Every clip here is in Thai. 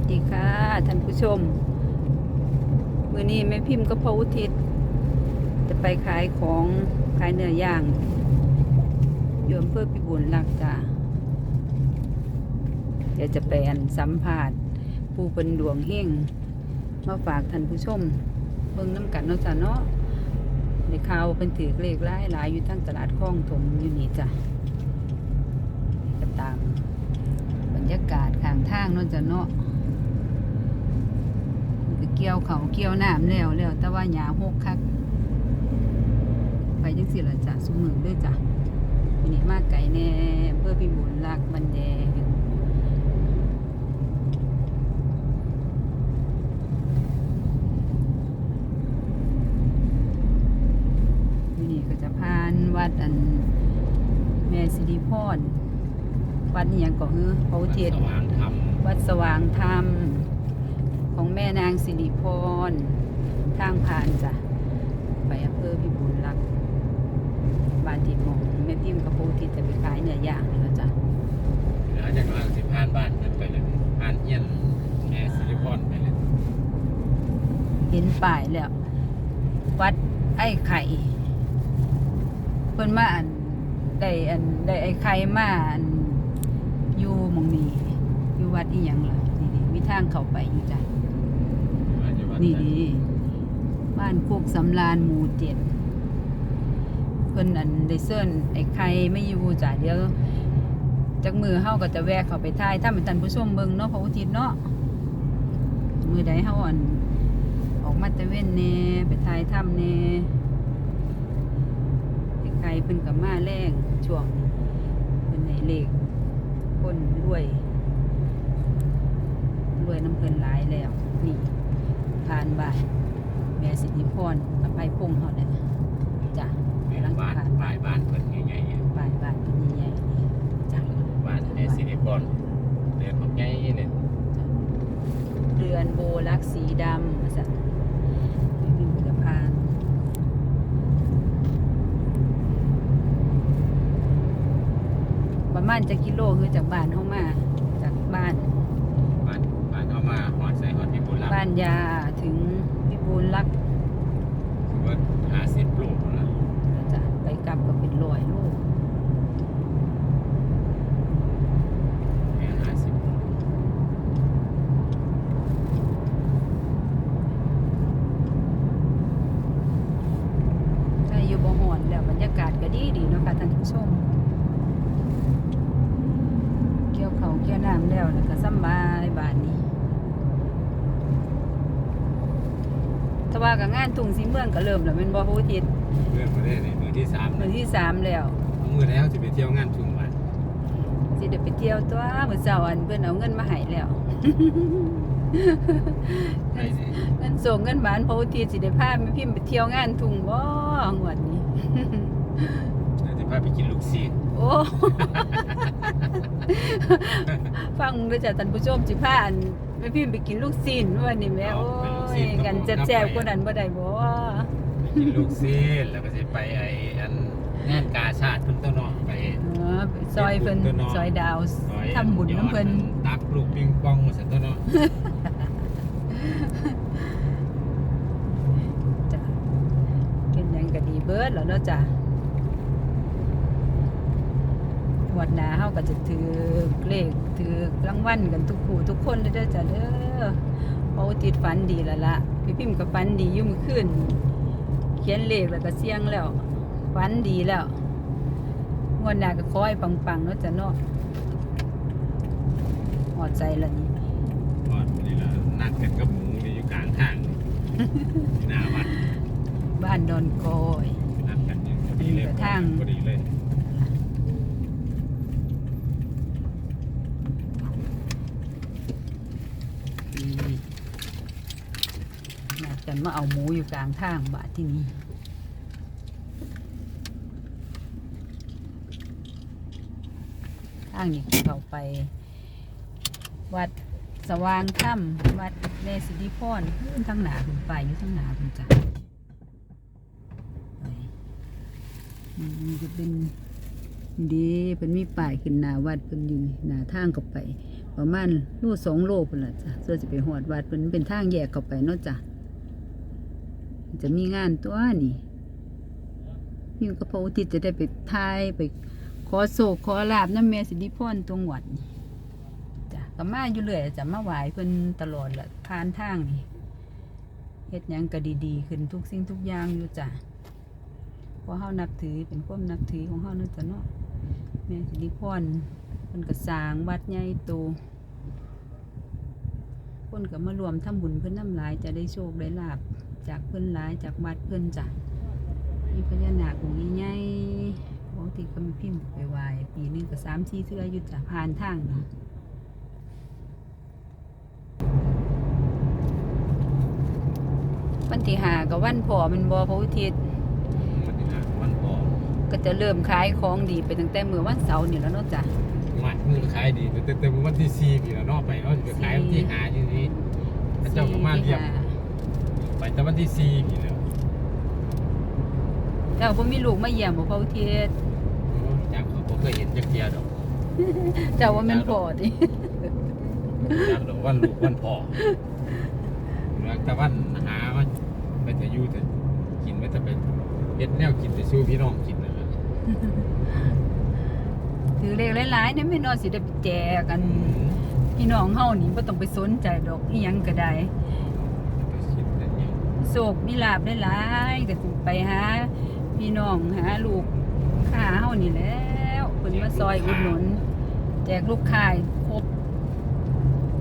วัสดีค่ะท่านผู้ชมมื่อนี้แม่พิมพ์ก็พออุทิศ จะไปขายของขายเนื้อย่างโยมเพื่อพิบูลรักจ้าเดี๋ยวจะไปอันสัมภาษณ์ผู้เป็นดวงเฮงมาฝากท่านผู้ชมเบิ่งน้ำกันเนาะจ้ะเนาะในข่าวเป็นถือเลขหลายหลายอยู่ทั้งตลาดคลองถมอยู่นี่จ้ะก็ตามบรรยากาศข้างทางเนาะจ้ะเนาะ มันก็เกี่ยวเขาวเกี่ยวน้ำแล้วแล้วแต่ว่าหญ้าหกคักไปจังสิละจ้ะสุมือด้วยจ้ะวันนี้มาไก่แน่เพื่อพี่บุญรักบันแดงวันนี้ก็จะพานวัดอันแม่สิริพรวัดนี่ยังก่อฮือพระอุเทศสว่างธรรมวัดสว่างธรรม ของแม่นางสิริพร ทางผ่านจ้ะ ไปอำเภอพิบูลรักษ์บ้านติดหมองแม่พิมพ์กับปูที่จะไปขายเนื้อย่างนี่แล้วจ้ะเหลือจากล่างสิผ่านบ้านกันไปเลยผ่านเฮียนแม่สิริพรไปเลยเห็นป้ายแล้ว วัดไอ้ไข่เพิ่นมาอันได้อันได้ไอ้ไข่มาอันอยู่หมองนี้อยู่วัดอีหยังล่ะนี่นี่มีทางเข้าไปอยู่จ้ะ นี่ไหนี่บ้านโคกสำรานหมู่เจ็ดเพิ่นอันได้เซินไอ้ไข่ไม่อยู่จ้ะเดี๋ยวจากมือเฮาก็จะแวะเข้าไปถ่ายถ้าเป็นท่านผู้ชมเบิ่งเนาะพระอุทิศเนาะมือใดเฮาอันออกมาตะเว้นแน่ไปถ่ายถ้ำแน่ไอ้ไข่เพิ่นก็มาแรงช่วงเพิ่นให้เลขคนรวยรวยน้ำเพิ่นหลายแล้วนี่ ผ่านบ้านแม่สิทธิพรอภัยพงษ์เขาเนี่ยจ้ะแม่กำลังบ้านผ่านปลายบ้านเพิ่นใหญ่ๆบ้านบ้านเป็นใหญ่ๆนี่จ้ะบ้านแม่สิริพรเดินของใหญ่เลยเรือนโบลักสีดำมาสั่นไม่มีบุรพานประมาณจะกิโลคือจากบ้านเข้ามา จากบ้านบ้านบ้านเข้ามาหอดใส่หอดพิบูลรักษ์บ้านยาถึงพิบู ลรักษ์คือว่าห้าสิบโลแล้วจ้ะไปกลับก็เป็นร้อยลูก แม่ห้าสิบ ใช่อยู่บ่หอนแล้วบรรยากาศก็ดีดีๆเนาะค่ะท่านผู้ชม เกี่ยวเขาวเกี่ยวน้ำแล้วแล้วก็สำบายบ้านนี้ถ้าว่า กับงานทุ่งสีเมืองก็เริ่มแล้วแม่นบ่ฮู้ทิศเพื่อนมาได้ในมือที่สามมื้อที่สามแล้วเอามือแล้วจะไปเที่ยวงานทุ่งบ้านสิได้ไปเที่ยวตัวมื้อเช้าอันเพิ่นเอาเงินมาให้แล้วไปสิเงินส่งเงินบานพระอุทิศสิได้พาแม่พิมพ์ไปเที่ยวงานทุ่งบ่งวดนี้เดี๋ยวจะพาไปกินลูกซีนโอ้ ฟังเด้อจ้ะท่านผู้ชมสิพาอัน แม่พิมพ์ไปกินลูกซีนวันนี้แม่โอ้ยกันแซ่บๆกว่านั้นบ่ได้บ่ไปกินลูกซีนแล้วก็จะไปไอ้อันงานกาชาติเพิ่นต้นน้องไปเออไปซอยเพิ่นซอยดาวซอยทำบุญน้ำเพิ่นตักลูกปิงปองมาสันต้นเนาะจ้ะเป็นหยังก็ดีเบิดแล้วเนาะจ้ะง วดหน้าเฮาก็จะถือเลขถือรางวัลกันทุกผู้ทุกคนเลยเด้อจ้ะเด้อเพราะว่าติดฝันดีแล้วล่ะพี่พิมพ์ก็ฝันดีอยู่เมื่อคืนเขียนเลขแล้วก็เสียงแล้วฝันดีแล้วงวดหน้าก็ขอให้ปังๆเนาะจ้ะเนาะหอดใจละนี่ก่อนนี่ละนัดกันกับหมูนี่อยู่กลางทางที่หน้าวัดบ้านดอนกอยนัดกันอย่างพอดีเลยกระทั่งพอดีเลย นี่นัดกัน มาเอาหมูอยู่กลางทางบาทที่นี่ทางนี้เขาไป วัดสว่างถ้ำวัดเนสิริพรขึ้นทั้งหนาคุณไปอยู่ทั้งหนาคุณจ้ะไปอืมนี่จะเป็นดีเป็นมีป้ายขึ้นหน้าวัดเป็นอยู่นี่หน้าทางเข้าไป ประมาณโลสองโลพุ่นล่ะจ้ะส่วนสิไปหอดวัดเพิ่นเป็นทางแยกเข้าไปเนาะจ้ะ จะมีงานตัวนี่มีกระเพาอุทิศจะได้ไปทายไป ขอโศกขอลาบน้ำแม่สิริพรตรงวัดนี่จ้ะก็มาอยู่เรื่อยจะมาไหวเพิ่นตลอดละผ่านทางนี่เฮ็ดยังก็ดีๆ ขึ้นทุกสิ่งทุกอย่างอยู่จ้ะเพราะเฮานับถือเป็นความนับถือของเฮาเนาะจ้ะเนาะแม่สิริพรเพิ่นก็สร้างวัดใหญ่โตคนก็มารวมทำบุญเพิ่นน้ำลายจะได้โชคได้ลาบ จากเพิ่นหลายจากวัดเพิ่นจ้ะมีพญานาคองค์ใหญ่ๆปกติก็มีพิมพ์ไปไหวปีหนึงก็สามสี่เทื่ออยู่จะผ่านทางนี้วันที่หากับวันพอมันบอพระอุทิศมันนี่นะวันพอก็จะเริ่มขายของดีไปตั้งแต่เมื่อวันเสาร์นี่แล้วเนาะจ้ะหมายมือขายดีแต่แต่แต่วันที่สี่ปีแล้วเนอกไปเขาจะไปขายวันที่หาอยู่นี่พระเจ้าก็มาเรียบสี่ที่ห้ ไปแต่วันที่สี่ปีแล้วแล้วผมมีลูกมาเยี่ยมบ่พระอุทิศโอ้จากเขาบ่เคยเห็นจักเทียดอกเจ้าว่าแมันพอดิจากดอกวันลูกวันพ่อแต่วันหาว่าไปจะอยู่แต่กินไม่จะเป็นเฮ็ดแนวกินแต่สู้พี่น้องกินนั่นแหละถือเลขหลายๆเนี่ยไม่นอนสิได้ไปแจกกันพี่น้องเฮานี่บ่ต้องไปสนใจดอกอีหยังก็ได้ ไปคิดแต่เนี่ย โศกมีลาบได้หลายก็สิไปหาพี่น้องหาลูกค้าเฮานี่แล้วเพิ่นมาซอยอุดหนุน แจกลูกค้าให้ครบ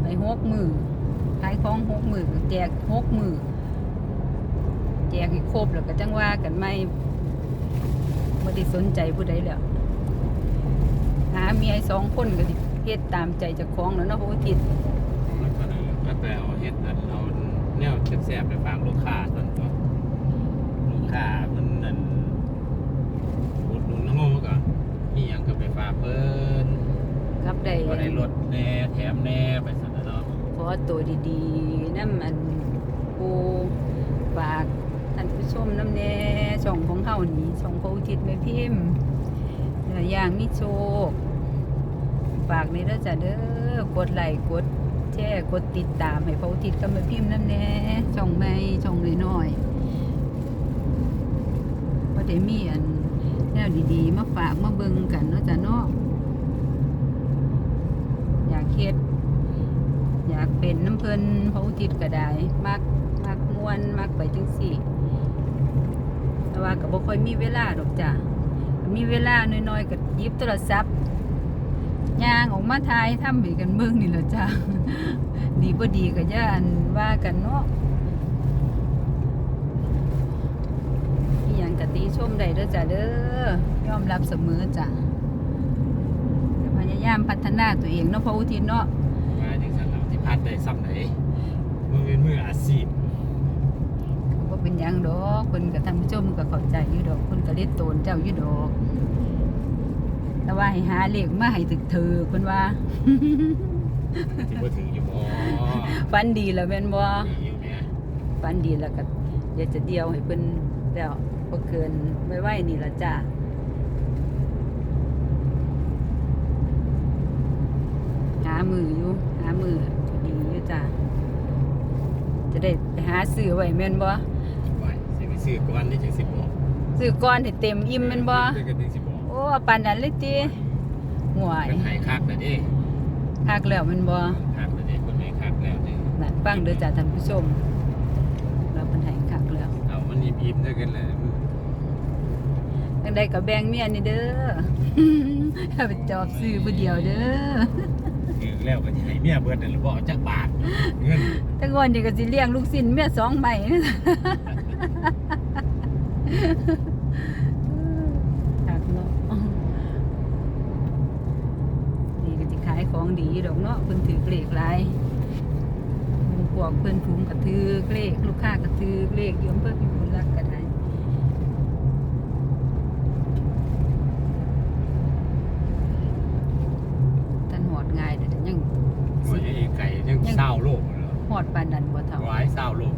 ไปหกมือขายของหกมือแจกหกมือแจกให้ครบแล้วก็จังว่ากันไม่บ่ได้สนใจผู้ใดแล้วหาเมียสองคนก็สิเฮ็ดตามใจเจ้าของแล้วเนาะพระอุทิศมัก็เลยก็ไปเอาเฮ็ดนเอา แนวแซ่บๆไปฝากลูกค้าส่วนตัวลูกค้ามันนั่นอุดหนุนน้ำมันก็นี่ยังก็ไปฝากเพิ่นกับได้ก็ได้ลดแน่แถมแน่ไปสั่นน่ะเนาะขอตัวดีๆน้ำมันปูฝากท่านผู้ชมน้ำแน่ช่องของเฮานี่ช่องพระอุทิศแม่พิมพ์เนื้อย่างมีโชคฝากในเด้อจ้ะเด้อกดไลค์กดแชร์กดติดตามให้พระอุทิศกับม่พิมพ์น้ำแน่ช่องไม่ช่องน้อยๆก็ได้มีอันแนวดีๆ มาฝากมาเบิ่งกันเนาะจ้ะเนาะอยากเฮ็ดอยากเป็นน้ำเพลินพระอุทิศก็ได้มักมักมวนมักไปจังสี่แต่ว่าก็บ่ค่อยมีเวลาดอกจ้ะมีเวลาน้อยๆก็ยิบโทรศัพท์ ย่างออกมาถ่ายทำให้กันเบิ่งนี่แหละจ้ะดีบ่ดีก็อย่าอันว่ากันเนาะมีหยังกติชมได้เด้อจ้ะเด้อยอมรับเสมอจ้ะจะพยายามพัฒนาตัวเองเนาะพระอุทิศเนาะว่าจังซั่นแล้วที่พัดได้ซ้ำไหนมือเป็นมืออาชีพก็เป็นหยังดอกคนกับท่านผู้ชมก็เข้าใจอยู่ดอกคนก็เล็ดโตนเจ้าอยู่ดอก แต่ว่าให้หาเลขมาให้ถึกเธอคนว่าที่บ่ถืออยู่บ่ฟันดีแล้วแม่นบ่ดีอยู่แม่ฟันดีแล้วก็เดี๋ยวจะเดียวให้เพิ่นแล้วบ่เกินไว้ไว้นี่ละจ้าหามืออยู่หามือดีอยู่จ้าจะได้ไปหาซื้อไว้แม่นบ่ไว้สิไปซื้อก่อนนี่จังสิบอกซื้อก่อนให้เต็มอิ่มแม่นบ่ ซื้อกันจังสิบอกโอ้ปานนั้นเลยติห่วยเป็นให้คักน่ะเด้คักแล้วแมันบ่คักน่ะเด้คนให้คักแล้วนี่นั่นฟังเด้อจ้าท่านผู้ชมเราเป็นให้คักแล้วเอามันอิ่มๆด้วยกันเลยจังใดก็แบ่งเมียนี่เด้อถ้าไปจอบซื้อผู้เดียวเด้อถือแล้วก็สิให้เมียเบิดนั่นล่ะบ่เอาจักบาทเงินแต่ก่อนนี่ก็สิเลี้ยงลูกศิษย์เมียสองใบ คักเนาะนี่ก็สิ ขายของดีดอกเนาะเพิ่นถือเลขหลายหมู่พวกเพิ่นถุงก็ถือเลขลูกค้าก็ถือเลขอยู่อำเภอพิบูลรักษ์ก็ได้ท่านหอดง่ายแต่ยังโอ้ยไอ้ไก่ยังเศร้าโลกเหรอหอดปานดันบ่เท่า หวายเศร้าโลก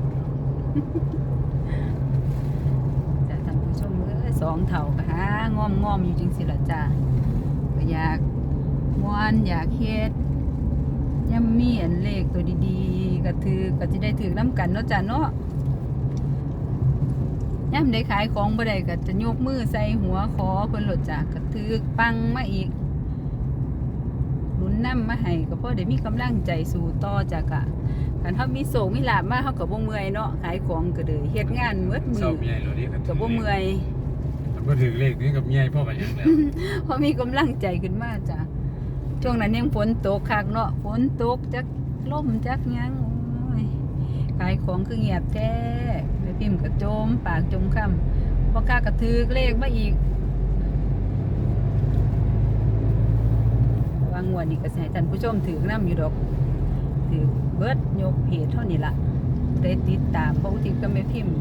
จ้ะท่านผู้ชมเอ้ยสองเท่าก็หางอมงอมๆอยู่จริงสิล่ะจ้าก็อยาก ม่วนอยากเฮ็ดย่ำมีอันเลขตัวดีๆก็ถือก็จะได้ถือน้ำกันเนาะจ้ะเนาะย่ำได้ขายของบ่ได้ก็จะยกมือใส่หัวขอเพิ่นโหลดจ้ะก็ถือปังมาอีกหนุนน้ำมาให้ก็พอได้มีกำลังใจสู่ต่อจ้ะกะคันเฮามีโศกมีลาบมาเฮาก็บ่เมื่อยเนาะขายของก็เลยเฮ็ดงานเบิดมืสออบใหญ่เราดิก็บ่เมื่อย มันก็ถือเลขนี้กับใหญ่พ่อไปยังแล้วเพราะมีกำลังใจขึ้นมาจ้ะ ช่วงนั้นยังฝนตกคักเนาะฝนตกจักล่มจักยังโอ้ยขายของคือเงียบแท้แม่พิมพ์กระโจม ปากจมคำพอค้ากระถือเลขมาอีกวางงวดนี่ก็สิให้ท่านผู้ชมถือน้ำอยู่ดอก ถือเบิดยกเพจเท่านี้ละได้ติดตามพระอุทิศก็แม่พิมพ์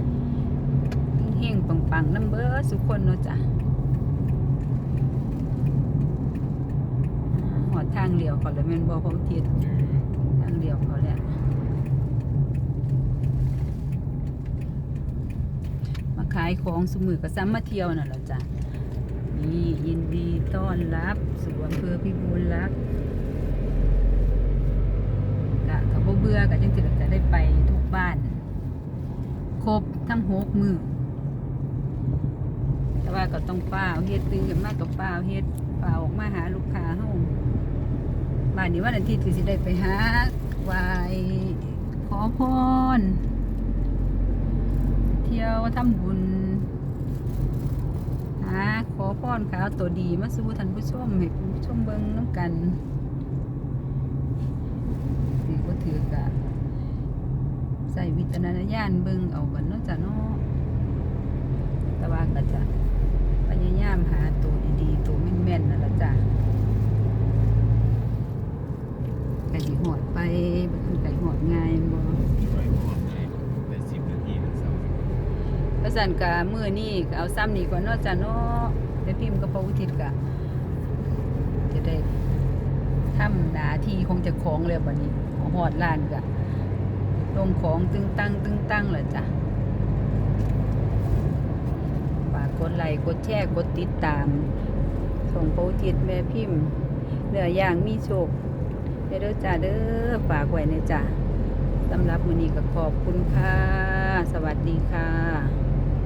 เฮงปังๆน้ำเบิดสุกคนเนาะจ้ะ หอด ทางเลี้ยวเขาเลยแม่นบ่พอทิศทางเลี้ยวเขาแล้วมาขายของสมือก็ซ้ำมาเที่ยวน่ะแหละจ้ะนี่ยินดีต้อนรับสู่อำเภอพิบูลรักษ์กะกับบ่เบื่อกับจังสิก็จะได้ไปทุกบ้าน ครบทั้งหกมือแต่ว่าก็ต้องป้าวเฮ็ดตื่นกันมากกับป้าวเฮ็ดป้าวออกมาหาลูกค้าเฮา บ้า นนี้วันอาทิตย์คือสิได้ไปหาไหวขอพร เที่ยวทำบุญหาขอพรขาวตัวดีมาสู่ท่านผู้ชมให้ผู้ชมเบิ่งน้ำกันถือก็ถือกะใส่วิจารณญาณเบิ่งเอากันเนาะจ้ะเนาะแต่ว่าก็จะพยายามหาตัวดีๆ ตัวแม่นๆนั่นแหละจ้ะ ไก่หอดไปบ่คือไก่หอดง่ายบ่ ไปหมดเลยได้สิบนาทีนะสาว กระ สันกะมือนี้ก็เอาซ้ำนี่ก่อนเนาะจ้ะเนาะได้พิมพ์กับพระอุทิศกะจะได้ทำหนาที่ของจ้าของแล้วบัดนี้หอดร้านกะลงของตึงตั้งตึงตั้งแหละจ้ะฝากกดไลค์กดแชร์กดติดตาม ส่งพระอุทิศแม่พิมพ์เหนื้อย่างมีโชคเด้อจ้าเด้อฝากไว้ในจ้าสำหรับมือนี้ก็ขอบคุณค่ะ สวัสดีค่ะ